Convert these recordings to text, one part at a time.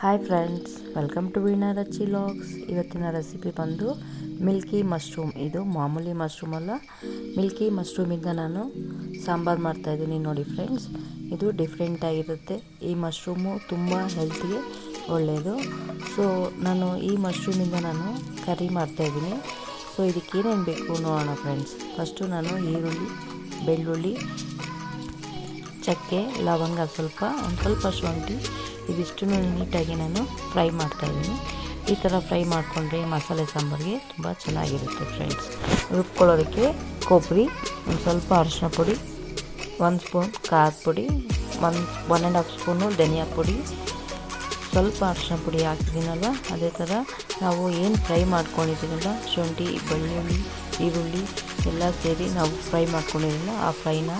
Hi friends welcome to Veena Rachi logs ಇವತ್ತಿನ recipe ಬಂದು milky mushroom ಇದು ಮಾಮೂಲಿ ಮಶ್ರೂಮ್ ಅಲ್ಲ. ಮಿಲ್ಕಿ ಮಶ್ರೂಮಿಂದ ನಾನು ಸಾಂಬಾರು ಮಾಡ್ತಾಯಿದ್ದೀನಿ ನೋಡಿ ಫ್ರೆಂಡ್ಸ್ ಇದು ಡಿಫ್ರೆಂಟಾಗಿರುತ್ತೆ ಈ ಮಶ್ರೂಮು ತುಂಬ ಹೆಲ್ತಿಗೆ ಒಳ್ಳೆಯದು ಸೊ ನಾನು ಈ ಮಶ್ರೂಮಿಂದ ನಾನು ಕರಿ ಮಾಡ್ತಾಯಿದ್ದೀನಿ ಸೊ ಇದಕ್ಕೆ ಏನೇನು ಬೇಕು ನೋಡೋಣ ಫ್ರೆಂಡ್ಸ್ ಫಸ್ಟು ನಾನು ಈರುಳ್ಳಿ, ಬೆಳ್ಳುಳ್ಳಿ ಚಕ್ಕೆ, ಲವಂಗ ಸ್ವಲ್ಪ, ಒಂದು ಸ್ವಲ್ಪ ಶುಂಠಿ ಇದಿಷ್ಟು ನೀಟಾಗಿ ನಾನು ಫ್ರೈ ಮಾಡ್ತಾಯಿದ್ದೀನಿ ಈ ಥರ ಫ್ರೈ ಮಾಡಿಕೊಂಡ್ರೆ ಮಸಾಲೆ ಸಾಂಬಾರಿಗೆ ತುಂಬ ಚೆನ್ನಾಗಿರುತ್ತೆ ಫ್ರೆಂಡ್ಸ್. ರುಬ್ಕೊಳ್ಳೋದಕ್ಕೆ ಕೊಬ್ಬರಿ, ಒಂದು ಸ್ವಲ್ಪ ಅರಿಶಿನ ಪುಡಿ, ಒಂದು ಸ್ಪೂನ್ ಖಾರದ ಪುಡಿ one one and half spoon ಧನಿಯಾ ಪುಡಿ, ಸ್ವಲ್ಪ ಅರಿಶಿನ ಪುಡಿ ಹಾಕಿದ್ದೀನಲ್ವ? ಅದೇ ಥರ ನಾವು ಏನು ಫ್ರೈ ಮಾಡ್ಕೊಂಡಿದ್ದೀನಲ್ಲ, ಶುಂಠಿ, ಬೆಳ್ಳುಳ್ಳಿ, ಈರುಳ್ಳಿ ಎಲ್ಲ ಸೇರಿ ನಾವು ಫ್ರೈ ಮಾಡ್ಕೊಂಡಿದ್ದೀನಲ್ಲ, ಆ ಫ್ರೈನ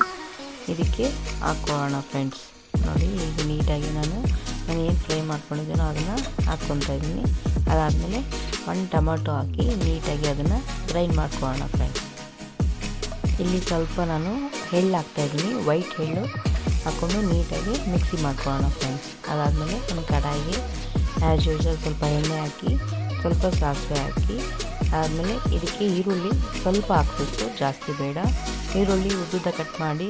ಇದಕ್ಕೆ ಹಾಕೋಣ ಫ್ರೆಂಡ್ಸ್ ನೋಡಿ, ಈಗ ನೀಟಾಗಿ ನಾನು ನಾನು ಏನು ಫ್ರೈ ಮಾಡ್ಕೊಂಡಿದ್ದೀನೋ ಅದನ್ನು ಹಾಕ್ಕೊತಾ ಇದ್ದೀನಿ. ಅದಾದಮೇಲೆ ಒಂದು ಟೊಮೊಟೊ ಹಾಕಿ ನೀಟಾಗಿ ಅದನ್ನು ಗ್ರೈಂಡ್ ಮಾಡ್ಕೊಳ್ಳೋಣ ಫ್ರೆಂಡ್ಸ್ ಇಲ್ಲಿ ಸ್ವಲ್ಪ ನಾನು ಎಳ್ಳು ಹಾಕ್ತಾಯಿದ್ದೀನಿ ವೈಟ್ ಎಳ್ಳು ಹಾಕ್ಕೊಂಡು ನೀಟಾಗಿ ಮಿಕ್ಸಿ ಮಾಡ್ಕೊಳ್ಳೋಣ ಫ್ರೆಂಡ್ಸ್ ಅದಾದಮೇಲೆ ಒಂದು ಕಡಾಯಿಗೆ ಆ್ಯಸ್ ಯೂಶಲ್ ಸ್ವಲ್ಪ ಎಣ್ಣೆ ಹಾಕಿ, ಸ್ವಲ್ಪ ಸಾಸಿವೆ ಹಾಕಿ ಆದಮೇಲೆ ಇದಕ್ಕೆ ಈರುಳ್ಳಿ ಸ್ವಲ್ಪ ಹಾಕಬೇಕು, ಜಾಸ್ತಿ ಬೇಡ. ಈರುಳ್ಳಿ ಉದ್ದುದ್ದ ಕಟ್ ಮಾಡಿ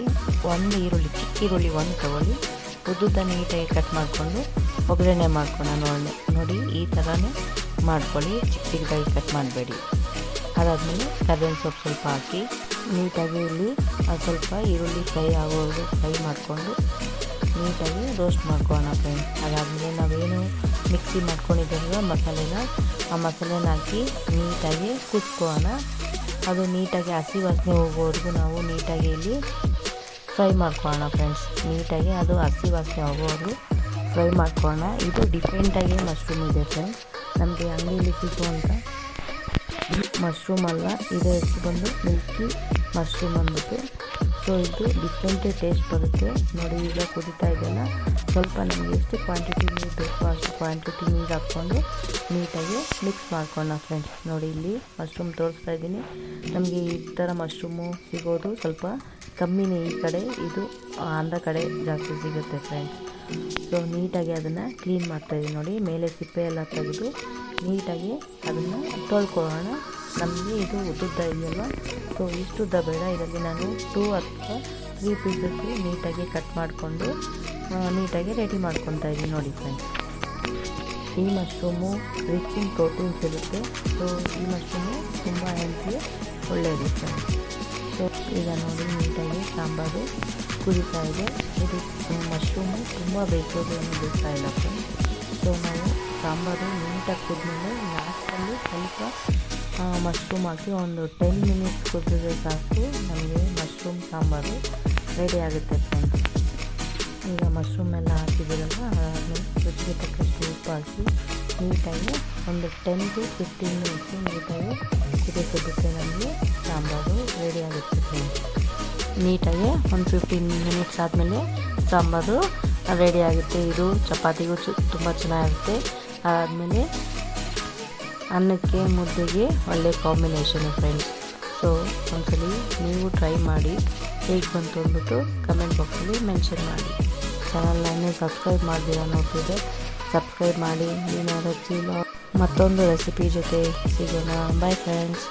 ಒಂದು ಈರುಳ್ಳಿ, ಚಿಕ್ಕ ಈರುಳ್ಳಿ ಒಂದು ತಗೊಳ್ಳಿ. ಉದ್ದುದ ನೀಟಾಗಿ ಕಟ್ ಮಾಡಿಕೊಂಡು ಒಗ್ಗರಣೆ ಮಾಡ್ಕೊಳ್ಳೋಣ ನೋಡಿ ನೋಡಿ, ಈ ಥರನೇ ಮಾಡ್ಕೊಳ್ಳಿ. ಚಿಕ್ಕ ಚಿಕ್ಕದಾಗಿ ಕಟ್ ಮಾಡಬೇಡಿ. ಅದಾದಮೇಲೆ ಕರ್ಬೇವಿನ ಸೊಪ್ಪು ಸ್ವಲ್ಪ ಹಾಕಿ ನೀಟಾಗಿ ಇಲ್ಲಿ ಸ್ವಲ್ಪ ಈರುಳ್ಳಿ ಫ್ರೈ ಆಗೋದು ಫ್ರೈ ಮಾಡಿಕೊಂಡು ನೀಟಾಗಿ ರೋಸ್ಟ್ ಮಾಡ್ಕೊಳ್ಳೋಣ ಫ್ರೆಂಡ್ಸ್ ಅದಾದಮೇಲೆ ನಾವೇನು ಮಿಕ್ಸಿ ಮಾಡ್ಕೊಂಡಿದ್ದೀವಲ್ಲ ಮಸಾಲೆನ, ಆ ಮಸಾಲೆನ ಹಾಕಿ ನೀಟಾಗಿ ಕುದಿಸ್ಕೊಳ್ಳೋಣ. ಅದು ನೀಟಾಗಿ ಹಸಿ ವಾಸನೆ ಹೋಗೋವರೆಗೂ ನಾವು ನೀಟಾಗಿ ಇಲ್ಲಿ ಫ್ರೈ ಮಾಡ್ಕೊಳ್ಳೋಣ ಫ್ರೆಂಡ್ಸ್. ನೀಟಾಗಿ ಅದು ಹಸಿ ವಾಸನೆ ಹೋಗೋವರೆಗೂ ಫ್ರೈ ಮಾಡ್ಕೊಳ್ಳೋಣ. ಇದು ಡಿಫ್ರೆಂಟಾಗಿ ಮಶ್ರೂಮ್ ಇದೆ ಫ್ರೆಂಡ್ಸ್. ನಮಗೆ ಅಂಗಡಿಯಲ್ಲಿ ಸಿಗುವಂಥ ಮಶ್ರೂಮ್ ಅಲ್ಲ ಇದೆ ಹೆಸರು ಬಂದು ಮಿಲ್ಕಿ ಮಶ್ರೂಮ್ ಅಂದ್ಬಿಟ್ಟು ಸೊ ಇದು ಡಿಫ್ರೆಂಟೇ ಟೇಸ್ಟ್ ಬರುತ್ತೆ. ನೋಡಿ, ಈಗ ಕುದಿತಾ ಇದೆಯಲ್ಲ, ಸ್ವಲ್ಪ ನಮಗೆ ಎಷ್ಟು ಕ್ವಾಂಟಿಟಿ ನೀರು ಬೇಕೋ ಅಷ್ಟು ಕ್ವಾಂಟಿಟಿ ನೀರು ಹಾಕ್ಕೊಂಡು ನೀಟಾಗಿ ಮಿಕ್ಸ್ ಮಾಡ್ಕೊಳ್ಳೋಣ ಫ್ರೆಂಡ್ಸ್ ನೋಡಿ, ಇಲ್ಲಿ ಮಶ್ರೂಮ್ ತೋರಿಸ್ತಾ ಇದ್ದೀನಿ. ನಮಗೆ ಈ ಥರ ಮಶ್ರೂಮು ಸಿಗೋದು ಸ್ವಲ್ಪ ಕಮ್ಮಿನೇ ಈ ಕಡೆ. ಇದು ಆಂಧ್ರ ಕಡೆ ಜಾಸ್ತಿ ಸಿಗುತ್ತೆ ಫ್ರೆಂಡ್ಸ್ ಸೊ ನೀಟಾಗಿ ಅದನ್ನು ಕ್ಲೀನ್ ಮಾಡ್ತಾಯಿದ್ದೀನಿ ನೋಡಿ. ಮೇಲೆ ಸಿಪ್ಪೆ ಎಲ್ಲ ತೆಗೆದು ನೀಟಾಗಿ ಅದನ್ನು ತೊಳ್ಕೊಳ್ಳೋಣ. ನಮಗೆ ಇದು ಉದ್ದುದ್ದ ಇದೆಯಲ್ಲ? ಸೊ ಇಷ್ಟು ಉದ್ದ ಬೇಡ. ಇದರಲ್ಲಿ ನಾನು ಟೂ ಅಥವಾ ತ್ರೀ ಪೀಸಸ್ ನೀಟಾಗಿ ಕಟ್ ಮಾಡಿಕೊಂಡು ನೀಟಾಗಿ ರೆಡಿ ಮಾಡ್ಕೊತಾ ಇದ್ದೀನಿ ನೋಡಿ ಫ್ರೆಂಡ್ಸ್ ಈ ಮಶ್ರೂಮು ರಿಚ್ ಇನ್ ಪ್ರೋಟೀನ್ಸ್ ಇರುತ್ತೆ. ಸೊ ಈ ಮಶ್ರೂಮು ತುಂಬ ಹೆಲ್ತ್ಗೆ ಒಳ್ಳೆಯದು ಫ್ರೆಂಡ್ಸ್ ಸೊ ಈಗ ನೋಡಿ ನೀಟಾಗಿ ಸಾಂಬಾರು ಕುದೀತಾ ಇದೆ. ಇದು ಮಶ್ರೂಮು ತುಂಬ ಏನು ಬೇಕಾ ಇಲ್ಲ ಫ್ರೆಂಡ್ಸ್ ಸೊ ನಾವು ಸಾಂಬಾರು ನೀಟಾಗಿ ಕುದ್ಮೇಲೆ ಲಾಸ್ಟಲ್ಲಿ ಸ್ವಲ್ಪ ಮಶ್ರೂಮ್ ಹಾಕಿ ಒಂದು ಟೆನ್ ಮಿನಿಟ್ಸ್ ಕುದಿದ್ರೆ ಸಾಕು. ನಮಗೆ ಮಶ್ರೂಮ್ ಸಾಂಬಾರು ರೆಡಿ ಆಗುತ್ತೆ ಫ್ರೆಂಡ್ಸ್ ಈಗ ಮಶ್ರೂಮ್ ಎಲ್ಲ ಹಾಕಿದ್ದೀರಲ್ಲ, ಅದಾದಮೇಲೆ ರುಚಿಗೆ ತಕ್ಕಷ್ಟು ಉಪ್ಪು ಹಾಕಿ ನೀಟಾಗಿ ಒಂದು ಟೆನ್ ಟು ಫಿಫ್ಟೀನ್ ಮಿನಿಟ್ಸ್ ನೀಟಾಗಿ ಕುದಿಸಿಬಿಟ್ಟರೆ ನಮಗೆ ಸಾಂಬಾರು ರೆಡಿ ಆಗುತ್ತೆ ಫ್ರೆಂಡ್ಸ್ ನೀಟಾಗಿ ಒಂದು ಫಿಫ್ಟೀನ್ ಮಿನಿಟ್ಸ್ ಆದಮೇಲೆ ಸಾಂಬಾರು ರೆಡಿ ಆಗುತ್ತೆ. ಇದು ಚಪಾತಿಗೂ ಚು ತುಂಬ ಚೆನ್ನಾಗಿರುತ್ತೆ. ಅದಾದಮೇಲೆ ಅನ್ನಕ್ಕೆ, ಮುದ್ದೆಗೆ ಒಳ್ಳೆ ಕಾಂಬಿನೇಷನು ಫ್ರೆಂಡ್ಸ್ ಸೊ ಒಂದ್ಸಲಿ ನೀವು ಟ್ರೈ ಮಾಡಿ, ಹೇಗೆ ಬಂತು ಅಂದ್ಬಿಟ್ಟು ಕಮೆಂಟ್ ಬಾಕ್ಸಲ್ಲಿ ಮೆನ್ಷನ್ ಮಾಡಿ. ಚಾನಲ್ನ ಸಬ್ಸ್ಕ್ರೈಬ್ ಮಾಡ್ದಿರ ನೋಡ್ತಿದ್ದೆ ಸಬ್ಸ್ಕ್ರೈಬ್ ಮಾಡಿ. ಏನಾದ್ರು ಮತ್ತೊಂದು ರೆಸಿಪಿ ಜೊತೆ ಸಿಗೋಣ. Bye friends